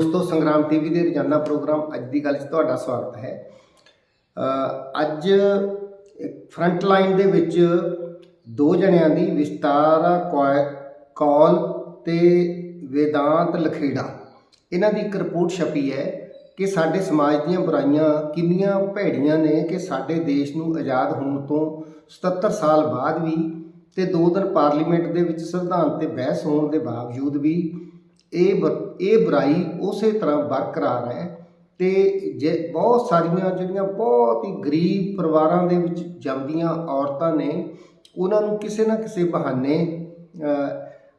ਦੋਸਤੋ, ਸੰਗਰਾਮ ਟੀਵੀ ਦੇ ਰੋਜ਼ਾਨਾ ਪ੍ਰੋਗਰਾਮ ਅੱਜ ਦੀ ਗੱਲ 'ਚ ਤੁਹਾਡਾ ਸਵਾਗਤ ਹੈ। ਅੱਜ ਫਰੰਟ ਲਾਈਨ ਦੇ ਵਿੱਚ ਦੋ ਜਣਿਆਂ ਦੀ ਵਿਸਤਾਰਾ ਕੌਲ ਤੇ ਵੇਦਾਂਤ ਲਖੇੜਾ। ਇਹਨਾਂ ਦੀ ਇੱਕ ਰਿਪੋਰਟ ਛਪੀ ਹੈ ਕਿ ਸਾਡੇ ਸਮਾਜ ਦੀਆਂ ਬੁਰਾਈਆਂ ਕਿੰਨੀਆਂ ਭੈੜੀਆਂ ਨੇ ਕਿ ਸਾਡੇ ਦੇਸ਼ ਨੂੰ ਆਜ਼ਾਦ ਹੋਣ ਤੋਂ 77 ਸਾਲ ਬਾਅਦ ਵੀ ਤੇ ਦੋ ਦਿਨ ਪਾਰਲੀਮੈਂਟ ਦੇ ਵਿੱਚ ਸੰਵਿਧਾਨ ਤੇ ਬਹਿਸ ਹੋਣ ਦੇ ਬਾਵਜੂਦ ਵੀ ਇਹ ਬ- ਇਹ ਬੁਰਾਈ ਉਸੇ ਤਰ੍ਹਾਂ ਬਰਕਰਾਰ ਹੈ ਤੇ ਜੇ ਬਹੁਤ ਸਾਰੀਆਂ ਜਿਹੜੀਆਂ ਬਹੁਤ ਹੀ ਗਰੀਬ ਪਰਿਵਾਰਾਂ ਦੇ ਵਿੱਚ ਜੰਮਦੀਆਂ ਔਰਤਾਂ ਨੇ, ਉਹਨਾਂ ਨੂੰ ਕਿਸੇ ਨਾ ਕਿਸੇ ਬਹਾਨੇ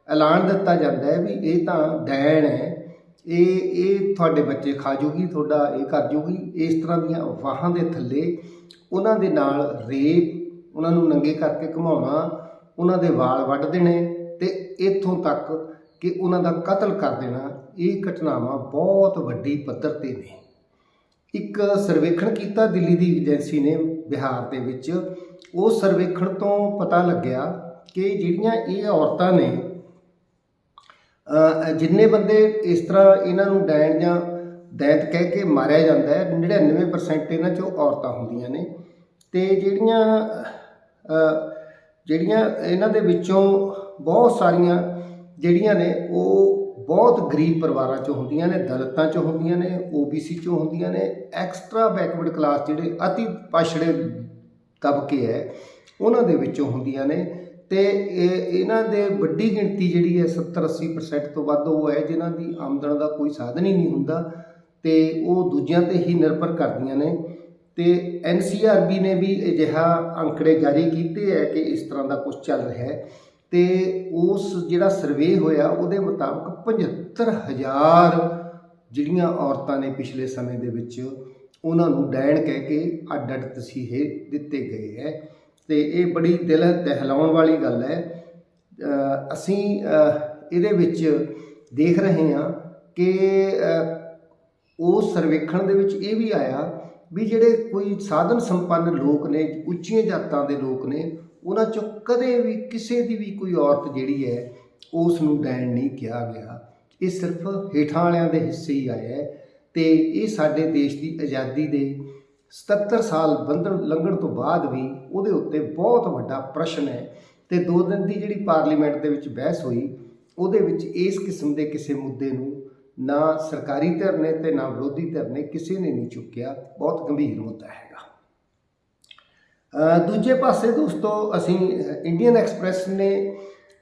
ਐਲਾਨ ਦਿੱਤਾ ਜਾਂਦਾ ਹੈ ਵੀ ਇਹ ਤਾਂ ਡੈਣ ਹੈ, ਇਹ ਇਹ ਤੁਹਾਡੇ ਬੱਚੇ ਖਾ ਜੂਗੀ, ਤੁਹਾਡਾ ਇਹ ਕਰ ਜੂਗੀ, ਇਸ ਤਰ੍ਹਾਂ ਦੀਆਂ ਅਫਵਾਹਾਂ ਦੇ ਥੱਲੇ ਉਹਨਾਂ ਦੇ ਨਾਲ ਰੇਪ, ਉਹਨਾਂ ਨੂੰ ਨੰਗੇ ਕਰਕੇ ਘੁਮਾਉਣਾ, ਉਹਨਾਂ ਦੇ ਵਾਲ ਵੱਢ ਦੇਣੇ ਤੇ ਇੱਥੋਂ ਤੱਕ ਕਿ ਉਹਨਾਂ ਦਾ ਕਤਲ ਕਰ ਦੇਣਾ, ਇਹ ਘਟਨਾਵਾਂ ਬਹੁਤ ਵੱਡੀ ਪੱਧਰ ਤੇ ਨੇ। ਇੱਕ ਸਰਵੇਖਣ ਕੀਤਾ ਦਿੱਲੀ ਦੀ ਏਜੰਸੀ ਨੇ ਬਿਹਾਰ ਦੇ ਵਿੱਚ। ਉਹ ਸਰਵੇਖਣ ਤੋਂ ਪਤਾ ਲੱਗਿਆ ਕਿ ਜਿਹੜੀਆਂ ਇਹ ਔਰਤਾਂ ਨੇ ਜਿੰਨੇ ਬੰਦੇ ਇਸ ਤਰ੍ਹਾਂ ਇਹਨਾਂ ਨੂੰ ਡੈਣ ਜਾਂ ਦੈਤ ਕਹਿ ਕੇ ਮਾਰਿਆ ਜਾਂਦਾ ਹੈ 99% ਇਹਨਾਂ ਚੋਂ ਔਰਤਾਂ ਹੁੰਦੀਆਂ ਨੇ। ਤੇ ਜਿਹੜੀਆਂ ਜਿਹੜੀਆਂ ਇਹਨਾਂ ਦੇ ਵਿੱਚੋਂ ਬਹੁਤ ਸਾਰੀਆਂ ਜਿਹੜੀਆਂ ਨੇ ਉਹ ਬਹੁਤ ਗਰੀਬ ਪਰਿਵਾਰਾਂ ਚੋਂ ਹੁੰਦੀਆਂ ਨੇ, ਦਲਿਤਾਂ ਚੋਂ ਹੁੰਦੀਆਂ ਨੇ ਓਬੀਸੀ ਚੋਂ ਹੁੰਦੀਆਂ ਨੇ ਐਕਸਟਰਾ ਬੈਕਵਰਡ ਕਲਾਸ ਜਿਹੜੇ ਅਤੀ ਪਛੜੇ ਤਬਕੇ ਹੈ, ਉਹਨਾਂ ਦੇ ਵਿੱਚੋਂ ਹੁੰਦੀਆਂ ਨੇ। ਤੇ ਇਹ ਇਹਨਾਂ ਦੇ ਵੱਡੀ ਗਿਣਤੀ ਜਿਹੜੀ ਹੈ 70 80% ਤੋਂ ਵੱਧ ਉਹ ਹੈ, ਜਿਨ੍ਹਾਂ ਦੀ ਆਮਦਨ ਦਾ ਕੋਈ ਸਾਧਨ ਹੀ ਨਹੀਂ ਹੁੰਦਾ। ਤੇ ਉਹ ਦੂਜਿਆਂ ਤੇ ਹੀ ਨਿਰਭਰ ਕਰਦੀਆਂ ਨੇ। ਤੇ ਐਨਸੀਆਰਬੀ ਨੇ ਵੀ ਅਜਿਹਾ ਅੰਕੜੇ ਜਾਰੀ ਕੀਤੇ ਹੈ ਕਿ ਇਸ ਤਰ੍ਹਾਂ ਦਾ ਕੁਝ ਚੱਲ ਰਿਹਾ ਹੈ। ਤੇ ਉਸ ਜਿਹੜਾ ਸਰਵੇ ਹੋਇਆ ਉਹਦੇ ਮੁਤਾਬਕ 75000 ਜਿਹੜੀਆਂ ਔਰਤਾਂ ਨੇ ਪਿਛਲੇ ਸਮੇਂ ਦੇ ਵਿੱਚ ਉਹਨਾਂ ਨੂੰ ਡੈਣ ਕਹਿ ਕੇ ਅੱਡ ਅੱਡ ਤਸੀਹੇ ਦਿੱਤੇ ਗਏ ਹੈ। ਤੇ ਇਹ ਬੜੀ ਦਿਲ ਦਹਿਲਾਉਣ ਵਾਲੀ ਗੱਲ ਹੈ। ਅਸੀਂ ਇਹਦੇ ਵਿੱਚ ਦੇਖ ਰਹੇ ਹਾਂ ਕਿ ਉਹ ਸਰਵੇਖਣ ਦੇ ਵਿੱਚ ਇਹ ਵੀ ਆਇਆ ਵੀ ਜਿਹੜੇ ਕੋਈ ਸਾਧਨ ਸੰਪੰਨ ਲੋਕ ਨੇ, ਉੱਚੀਆਂ ਜਾਤਾਂ ਦੇ ਲੋਕ ਨੇ ਉਹਨਾਂ ਚੋਂ ਕਦੇ ਵੀ ਕਿਸੇ ਦੀ ਵੀ ਕੋਈ ਔਰਤ ਜਿਹੜੀ ਹੈ ਉਸ ਨੂੰ ਡੈਣ ਨਹੀਂ ਕਿਹਾ ਗਿਆ। ਇਹ ਸਿਰਫ ਹੇਠਾਂ ਵਾਲਿਆਂ ਦੇ ਹਿੱਸੇ ਹੀ ਆਇਆ ਹੈ ਤੇ ਇਹ ਸਾਡੇ ਦੇਸ਼ ਦੀ ਆਜ਼ਾਦੀ ਦੇ 77 ਸਾਲ ਬੰਧਨ ਲੰਘਣ ਤੋਂ ਬਾਅਦ ਵੀ ਉਹਦੇ ਉੱਤੇ ਬਹੁਤ ਵੱਡਾ ਪ੍ਰਸ਼ਨ ਹੈ ਤੇ ਦੋ ਦਿਨ ਦੀ ਜਿਹੜੀ ਪਾਰਲੀਮੈਂਟ ਦੇ ਵਿੱਚ ਬਹਿਸ ਹੋਈ, ਉਹਦੇ ਵਿੱਚ ਇਸ ਕਿਸਮ ਦੇ ਕਿਸੇ ਮੁੱਦੇ ਨੂੰ ਨਾ ਸਰਕਾਰੀ ਧਿਰ ਨੇ ਤੇ ਨਾ ਵਿਰੋਧੀ ਧਿਰ ਨੇ ਕਿਸੇ ਨੇ ਨਹੀਂ ਚੁੱਕਿਆ। ਬਹੁਤ ਗੰਭੀਰ ਮੁੱਦਾ ਹੈਗਾ। ਦੂਜੇ ਪਾਸੇ ਦੋਸਤੋ ਅਸੀਂ ਇੰਡੀਅਨ ਐਕਸਪ੍ਰੈਸ ਨੇ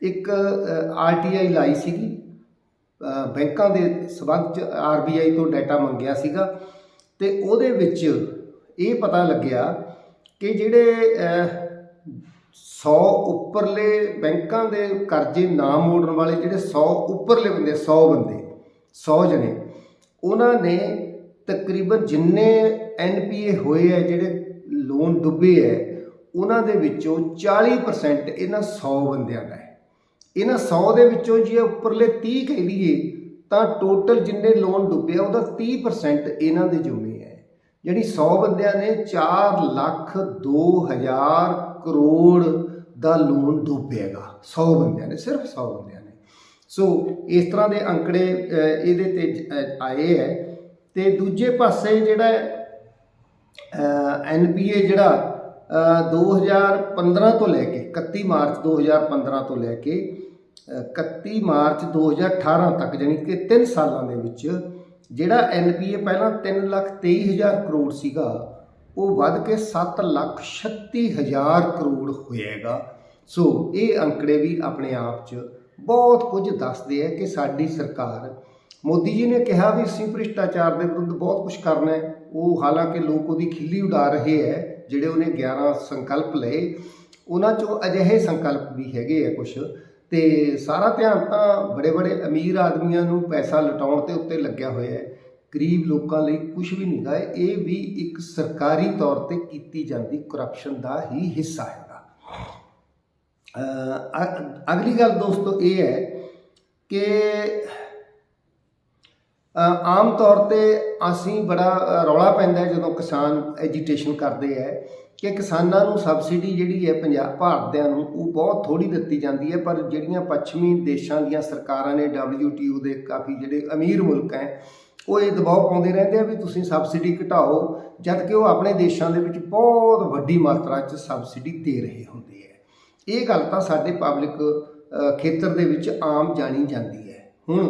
ਇੱਕ ਆਰਟੀਆਈ ਲਾਈ ਸੀਗੀ। ਬੈਂਕਾਂ ਦੇ ਸਬੰਧ ਚ ਆਰਬੀਆਈ ਤੋਂ ਡਾਟਾ ਮੰਗਿਆ ਸੀਗਾ ਤੇ ਉਹਦੇ ਵਿੱਚ ਇਹ ਪਤਾ ਲੱਗਿਆ ਕਿ ਜਿਹੜੇ ਅ, 100 ਉੱਪਰਲੇ ਬੈਂਕਾਂ ਦੇ ਕਰਜ਼ੇ ਨਾ ਮੋੜਨ ਵਾਲੇ ਜਿਹੜੇ 100 ਉੱਪਰਲੇ ਬੰਦੇ 100 ਬੰਦੇ 100 ਜਣੇ ਉਹਨਾਂ ਨੇ ਤਕਰੀਬਨ ਜਿੰਨੇ ਐਨਪੀਏ ਹੋਏ ਆ ਜਿਹੜੇ ਲੋਨ ਡੁੱਬੇ ਹੈ, ਉਹਨਾਂ ਦੇ ਵਿੱਚੋਂ 40% ਇਹਨਾਂ 100 ਬੰਦਿਆਂ ਦਾ ਹੈ। ਇਹਨਾਂ 100 ਦੇ ਵਿੱਚੋਂ ਜੇ ਉੱਪਰਲੇ 30 ਕਹਿ ਲਈਏ, ਤਾਂ ਟੋਟਲ ਜਿੰਨੇ ਲੋਨ ਡੁੱਬੇ ਆ, ਉਹਦਾ 30% ਇਹਨਾਂ ਦੇ ਜੁਮੇ ਹੈ। ਜਿਹੜੀ 100 ਬੰਦਿਆਂ ਨੇ 4 ਲੱਖ 2000 ਕਰੋੜ ਦਾ ਲੋਨ ਡੁੱਬੇਗਾ 100 ਬੰਦਿਆਂ ਨੇ, ਸਿਰਫ 100 ਬੰਦਿਆਂ ਨੇ। ਸੋ ਇਸ ਤਰ੍ਹਾਂ ਦੇ ਅੰਕੜੇ ਇਹਦੇ ਤੇ ਆਏ ਹੈ। ਤੇ ਦੂਜੇ ਪਾਸੇ ਜਿਹੜਾ ਐਨਪੀਏ ਜਿਹੜਾ ਅ, 2015 ਤੋਂ ਲੈ ਕੇ 31 ਮਾਰਚ 2015 ਤੋਂ ਲੈ ਕੇ ਅ, 31 ਮਾਰਚ 2018 ਤੱਕ ਜਾਣੀ ਕਿ 3 ਸਾਲਾਂ ਦੇ ਵਿੱਚ ਜਿਹੜਾ ਐਨਪੀਏ ਪਹਿਲਾਂ 3 ਲੱਖ 23 ਹਜ਼ਾਰ ਕਰੋੜ ਸੀਗਾ ਉਹ ਵੱਧ ਕੇ 7 ਲੱਖ 36 ਹਜ਼ਾਰ ਕਰੋੜ ਹੋਏਗਾ ਸੋ ਇਹ ਅੰਕੜੇ ਵੀ ਆਪਣੇ ਆਪ 'ਚ ਬਹੁਤ ਕੁਝ ਦੱਸਦੇ ਆ ਕਿ ਸਾਡੀ ਸਰਕਾਰ ਮੋਦੀ ਜੀ ਨੇ ਕਿਹਾ ਵੀ ਅਸੀਂ ਭ੍ਰਿਸ਼ਟਾਚਾਰ ਦੇ ਵਿਰੁੱਧ ਬਹੁਤ ਕੁਝ ਕਰਨਾ ਹੈ। ਉਹ ਹਾਲਾਂਕਿ ਲੋਕ ਉਹਦੀ ਖਿੱਲੀ ਉਡਾ ਰਹੇ ਹੈ, ਜਿਹੜੇ ਉਹਨੇ 11 ਸੰਕਲਪ ਲਏ। ਉਹਨਾਂ ਚੋਂ ਅਜਿਹੇ ਸੰਕਲਪ ਵੀ ਹੈਗੇ ਆ ਕੁਝ ਤੇ ਸਾਰਾ ਧਿਆਨ ਤਾਂ ਬੜੇ ਬੜੇ ਅਮੀਰ ਆਦਮੀਆਂ ਨੂੰ ਪੈਸਾ ਲਟਾਉਣ ਤੇ ਉੱਤੇ ਲੱਗਿਆ ਹੋਇਆ ਹੈ। ਗਰੀਬ ਲੋਕਾਂ ਲਈ ਕੁਝ ਵੀ ਨਹੀਂ ਗਾ, ਇਹ ਵੀ ਇੱਕ ਸਰਕਾਰੀ ਤੌਰ ਤੇ ਕੀਤੀ ਜਾਂਦੀ ਕਰਪਸ਼ਨ ਦਾ ਹੀ ਹਿੱਸਾ ਹੈਗਾ। ਅਗਲੀ ਗੱਲ ਦੋਸਤੋ ਇਹ ਹੈ ਕਿ ਆਮ ਤੌਰ ਤੇ ਅਸੀਂ ਬੜਾ ਰੌਲਾ ਪੈਂਦਾ ਜਦੋਂ ਕਿਸਾਨ ਐਜੀਟੇਸ਼ਨ ਕਰਦੇ ਹੈ ਕਿ ਕਿਸਾਨਾਂ ਨੂੰ ਸਬਸਿਡੀ ਜਿਹੜੀ ਹੈ ਪੰਜਾਬ ਭਾਰਤਿਆਂ ਨੂੰ ਉਹ ਬਹੁਤ ਥੋੜੀ ਦਿੱਤੀ ਜਾਂਦੀ ਹੈ, ਪਰ ਜਿਹੜੀਆਂ ਪੱਛਮੀ ਦੇਸ਼ਾਂ ਦੀਆਂ ਸਰਕਾਰਾਂ ਨੇ WTO ਦੇ ਕਾਫੀ ਜਿਹੜੇ ਅਮੀਰ ਮੁਲਕ ਹੈ, ਉਹ ਇਹ ਦਬਾਅ ਪਾਉਂਦੇ ਰਹਿੰਦੇ ਆ ਵੀ ਤੁਸੀਂ ਸਬਸਿਡੀ ਘਟਾਓ, ਜਦ ਕਿ ਉਹ ਆਪਣੇ ਦੇਸ਼ਾਂ ਦੇ ਵਿੱਚ ਬਹੁਤ ਵੱਡੀ ਮਾਤਰਾ 'ਚ ਸਬਸਿਡੀ ਦੇ ਰਹੇ ਹੁੰਦੇ ਆ ਇਹ ਗੱਲ ਤਾਂ ਸਾਡੇ ਪਬਲਿਕ ਖੇਤਰ ਦੇ ਵਿੱਚ ਆਮ ਜਾਣੀ ਜਾਂਦੀ ਹੈ। ਹੁਣ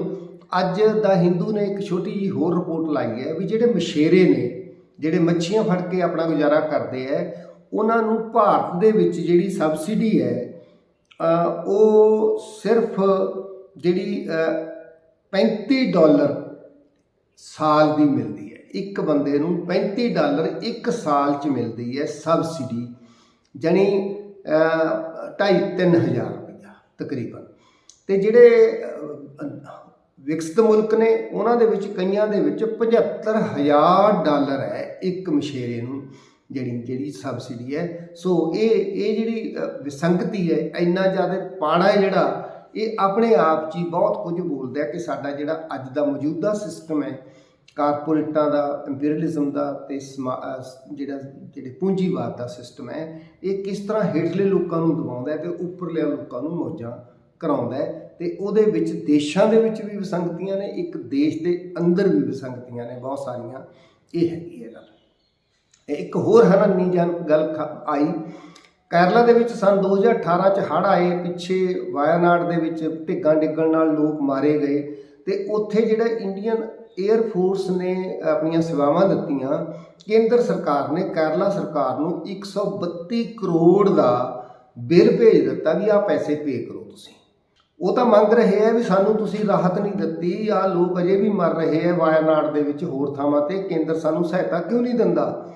ਅੱਜ ਦਾ ਹਿੰਦੂ ਨੇ ਇੱਕ ਛੋਟੀ ਜਿਹੀ ਹੋਰ ਰਿਪੋਰਟ ਲਾਈ ਹੈ ਵੀ ਜਿਹੜੇ ਮਛੇਰੇ ਨੇ ਜਿਹੜੇ ਮੱਛੀਆਂ ਫੜ ਕੇ ਆਪਣਾ ਗੁਜ਼ਾਰਾ ਕਰਦੇ ਆ ਉਹਨਾਂ ਨੂੰ ਭਾਰਤ ਦੇ ਵਿੱਚ ਜਿਹੜੀ ਸਬਸਿਡੀ ਹੈ ਉਹ ਸਿਰਫ ਜਿਹੜੀ ਅ, 35 ਡਾਲਰ ਸਾਲ ਦੀ ਮਿਲਦੀ ਹੈ। ਇੱਕ ਬੰਦੇ ਨੂੰ 35 ਡਾਲਰ ਇੱਕ ਸਾਲ ਚ ਮਿਲਦੀ ਹੈ ਸਬਸਿਡੀ ਜਾਨੀ 2.5 ਹਜ਼ਾਰ ਰੁਪਇਆ ਤਕਰੀਬਨ। ਤੇ ਜਿਹੜੇ ਵਿਕਸਿਤ ਮੁਲਕ ਨੇ, ਉਹਨਾਂ ਦੇ ਵਿੱਚ, ਕਈਆਂ ਦੇ ਵਿੱਚ 75000 ਡਾਲਰ ਹੈ ਇੱਕ ਮਛੇਰੇ ਨੂੰ, ਜਿਹੜੀ ਜਿਹੜੀ ਸਬਸਿਡੀ ਹੈ। ਸੋ ਇਹ ਇਹ ਜਿਹੜੀ ਵਿਸੰਗਤੀ ਹੈ, ਇੰਨਾ ਜ਼ਿਆਦਾ ਪਾੜਾ ਹੈ ਜਿਹੜਾ, ਇਹ ਆਪਣੇ ਆਪ 'ਚ ਹੀ ਬਹੁਤ ਕੁਝ ਬੋਲਦਾ ਹੈ ਕਿ ਸਾਡਾ ਜਿਹੜਾ ਅੱਜ ਦਾ ਮੌਜੂਦਾ ਸਿਸਟਮ ਹੈ, ਕਾਰਪੋਰੇਟਾਂ ਦਾ ਇੰਪੀਰੀਅਲਿਜ਼ਮ ਦਾ ਤੇ ਸਮਾ- ਜਿਹੜਾ, ਜਿਹੜੇ ਪੂੰਜੀਵਾਦ ਦਾ ਸਿਸਟਮ ਹੈ, ਇਹ ਕਿਸ ਤਰ੍ਹਾਂ ਹੇਠਲੇ ਲੋਕਾਂ ਨੂੰ ਦਬਾਉਂਦਾ ਹੈ ਤੇ ਉੱਪਰਲੇ ਲੋਕਾਂ ਨੂੰ ਮੌਜਾਂ ਕਰਾਉਂਦਾ ਹੈ ਤੇ ਉਹਦੇ ਵਿੱਚ ਦੇਸ਼ਾਂ ਦੇ ਵਿੱਚ ਵੀ ਵਿਸੰਗਤੀਆਂ ਨੇ, ਇੱਕ ਦੇਸ਼ ਦੇ ਅੰਦਰ ਵੀ ਵਿਸੰਗਤੀਆਂ ਨੇ, ਬਹੁਤ ਸਾਰੀਆਂ। ਇਹ ਹੈਗੀ ਹੈ ਗੱਲ। ਇੱਕ ਹੋਰ ਹੈਰਾਨੀ ਜਨ ਗੱਲ ਖ- ਆਈ। ਕੇਰਲਾ ਦੇ ਵਿੱਚ ਸਨ 2018 ਚ ਹੜ੍ਹ ਆਏ, ਪਿੱਛੇ ਵਾਇਨਾਡ ਦੇ ਵਿੱਚ ਢਿੱਗਾਂ ਡਿੱਗਣ ਨਾਲ ਲੋਕ ਮਾਰੇ ਗਏ ਤੇ ਉੱਥੇ ਜਿਹੜਾ ਇੰਡੀਅਨ 에ਅਰ ਫੋਰਸ ਨੇ ਆਪਣੀਆਂ ਸੇਵਾਵਾਂ ਦਿੱਤੀਆਂ, ਕੇਂਦਰ ਸਰਕਾਰ ਨੇ, ਕੇਰਲਾ ਸਰਕਾਰ ਨੂੰ 132 ਕਰੋੜ ਦਾ ਬਿੱਲ ਭੇਜ ਦਿੱਤਾ ਵੀ ਆਹ ਪੈਸੇ ਪੇ ਕਰੋ। ਉਹ ਤਾਂ ਮੰਗ ਰਹੇ ਆ ਵੀ ਸਾਨੂੰ ਤੁਸੀਂ ਰਾਹਤ ਨਹੀਂ ਦਿੱਤੀ ਆ ਲੋਕ ਅਜੇ ਵੀ ਮਰ ਰਹੇ ਆ ਵਾਇਨਾਡ ਦੇ ਵਿੱਚ ਹੋਰ ਥਾਵਾਂ ਤੇ, ਕੇਂਦਰ ਸਾਨੂੰ ਸਹਾਇਤਾ ਕਿਉਂ ਨਹੀਂ ਦਿੰਦਾ?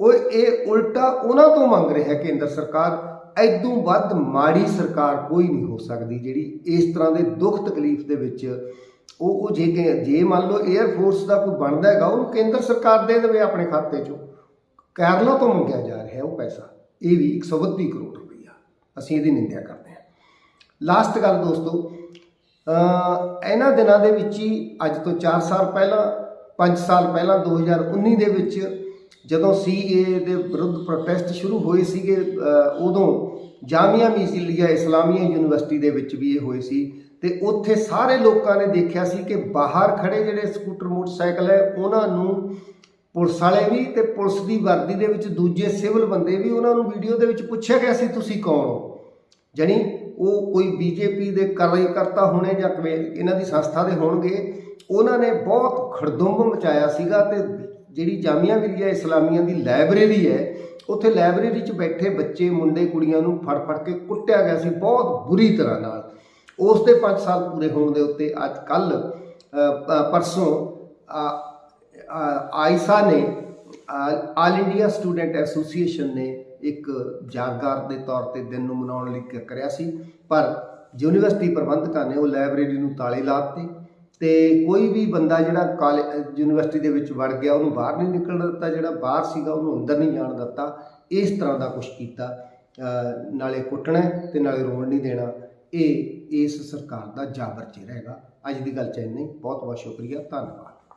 ਉਹ ਇਹ ਉਲਟਾ ਉਹਨਾਂ ਤੋਂ ਮੰਗ ਰਿਹਾ ਕੇਂਦਰ ਸਰਕਾਰ, ਐਦੋਂ ਵੱਧ ਮਾੜੀ ਸਰਕਾਰ ਕੋਈ ਨਹੀਂ ਹੋ ਸਕਦੀ ਜਿਹੜੀ ਇਸ ਤਰ੍ਹਾਂ ਦੇ ਦੁੱਖ ਤਕਲੀਫ ਦੇ ਵਿੱਚ ਉਹ ਉਹ ਜੇ ਕਿ ਜੇ ਮੰਨ ਲਓ 에ਅਰ ਫੋਰਸ ਦਾ ਕੋਈ ਬਣਦਾ ਹੈਗਾ, ਉਹਨੂੰ ਕੇਂਦਰ ਸਰਕਾਰ ਦੇ ਦੇਵੇ ਆਪਣੇ ਖਾਤੇ 'ਚੋਂ। ਕੇਰਲਾ ਤੋਂ ਮੰਗਿਆ ਜਾ ਰਿਹਾ ਉਹ ਪੈਸਾ, ਇਹ ਵੀ 132 ਕਰੋੜ ਰੁਪਈਆ। ਅਸੀਂ ਇਹਦੀ ਨਿੰਦਿਆ ਕਰਦੇ ਲਾਸਟ ਗੱਲ ਦੋਸਤੋ ਇਹਨਾਂ ਦਿਨਾਂ ਦੇ ਵਿੱਚ ਹੀ ਅੱਜ ਤੋਂ 4 ਸਾਲ ਪਹਿਲਾਂ 5 ਸਾਲ ਪਹਿਲਾਂ 2019 ਦੇ ਵਿੱਚ ਜਦੋਂ ਸੀਏ ਦੇ ਵਿਰੁੱਧ ਪ੍ਰੋਟੈਸਟ ਸ਼ੁਰੂ ਹੋਏ ਸੀਗੇ ਅ, ਉਦੋਂ ਜਾਮੀਆ ਮਿਸੀਲੀਆ ਇਸਲਾਮੀਆ ਯੂਨੀਵਰਸਿਟੀ ਦੇ ਵਿੱਚ ਵੀ ਇਹ ਹੋਏ ਸੀ ਤੇ ਉੱਥੇ ਸਾਰੇ ਲੋਕਾਂ ਨੇ ਦੇਖਿਆ ਸੀ ਕਿ ਬਾਹਰ ਖੜੇ ਜਿਹੜੇ ਸਕੂਟਰ ਮੋਟਰਸਾਈਕਲ ਹੈ ਉਹਨਾਂ ਨੂੰ ਪੁਲਿਸ ਵਾਲੇ ਵੀ ਤੇ ਪੁਲਿਸ ਦੀ ਵਰਦੀ ਦੇ ਵਿੱਚ ਦੂਜੇ ਸਿਵਲ ਬੰਦੇ ਵੀ ਉਹਨਾਂ ਨੂੰ ਵੀਡੀਓ ਦੇ ਵਿੱਚ ਪੁੱਛਿਆ ਗਿਆ ਸੀ ਤੁਸੀਂ ਕੌਣ ਹੋ? ਜਾਣੀ ਉਹ ਕੋਈ ਬੀਜੇਪੀ ਦੇ ਕਾਰਜਕਰਤਾ ਹੋਣੇ ਜਾਂ ਕਿਵੇਂ ਇਹਨਾਂ ਦੀ ਸੰਸਥਾ ਦੇ ਹੋਣਗੇ, ਉਹਨਾਂ ਨੇ ਬਹੁਤ ਖੜਦੁੰਬ ਮਚਾਇਆ ਸੀਗਾ ਤੇ ਜਿਹੜੀ ਜਾਮੀਆ ਮਿਲੀਆ ਇਸਲਾਮੀਆ ਦੀ ਲਾਇਬ੍ਰੇਰੀ ਹੈ, ਉੱਥੇ ਲਾਇਬ੍ਰੇਰੀ 'ਚ ਬੈਠੇ ਬੱਚੇ, ਮੁੰਡੇ, ਕੁੜੀਆਂ ਨੂੰ ਫੜ ਫੜ ਕੇ ਕੁੱਟਿਆ ਗਿਆ ਸੀ ਬਹੁਤ ਬੁਰੀ ਤਰ੍ਹਾਂ ਨਾਲ। ਉਸ ਦੇ 5 ਸਾਲ ਪੂਰੇ ਹੋਣ ਦੇ ਉੱਤੇ ਅੱਜ ਕੱਲ ਪਰਸੋਂ ਆਇਸਾ ਨੇ ਆਲ ਇੰਡੀਆ ਸਟੂਡੈਂਟ ਐਸੋਸੀਏਸ਼ਨ ਨੇ ਇੱਕ ਯਾਦਗਾਰ ਦੇ ਤੌਰ ਤੇ ਦਿਨ ਨੂੰ ਮਨਾਉਣ ਲਈ ਕ- ਕਰਿਆ ਸੀ। ਪਰ ਯੂਨੀਵਰਸਿਟੀ ਪ੍ਰਬੰਧਕਾਂ ਨੇ ਉਹ ਲਾਇਬ੍ਰੇਰੀ ਨੂੰ ਤਾਲੇ ਲਾ ਦਿੱਤੇ ਤੇ ਕੋਈ ਵੀ ਬੰਦਾ ਜਿਹੜਾ ਕਾਲਜ ਯੂਨੀਵਰਸਿਟੀ ਦੇ ਵਿੱਚ ਵੜ ਗਿਆ, ਉਹਨੂੰ ਬਾਹਰ ਨਹੀਂ ਨਿਕਲਣ ਦਿੱਤਾ। ਜਿਹੜਾ ਬਾਹਰ ਸੀਗਾ, ਉਹਨੂੰ ਅੰਦਰ ਨਹੀਂ ਜਾਣ ਦਿੱਤਾ। ਇਸ ਤਰ੍ਹਾਂ ਦਾ ਕੁਝ ਕੀਤਾ। ਨਾਲੇ ਕੁੱਟਣਾ ਤੇ ਨਾਲੇ ਰੋਣ ਨਹੀਂ ਦੇਣਾ। ਇਹ ਇਸ ਸਰਕਾਰ ਦਾ ਜਾਬਰ ਚਿਹਰਾ ਹੈਗਾ। ਅੱਜ ਦੀ ਗੱਲ ਚ ਇੰਨਾ ਹੀ। ਬਹੁਤ ਬਹੁਤ ਸ਼ੁਕਰੀਆ। ਧੰਨਵਾਦ।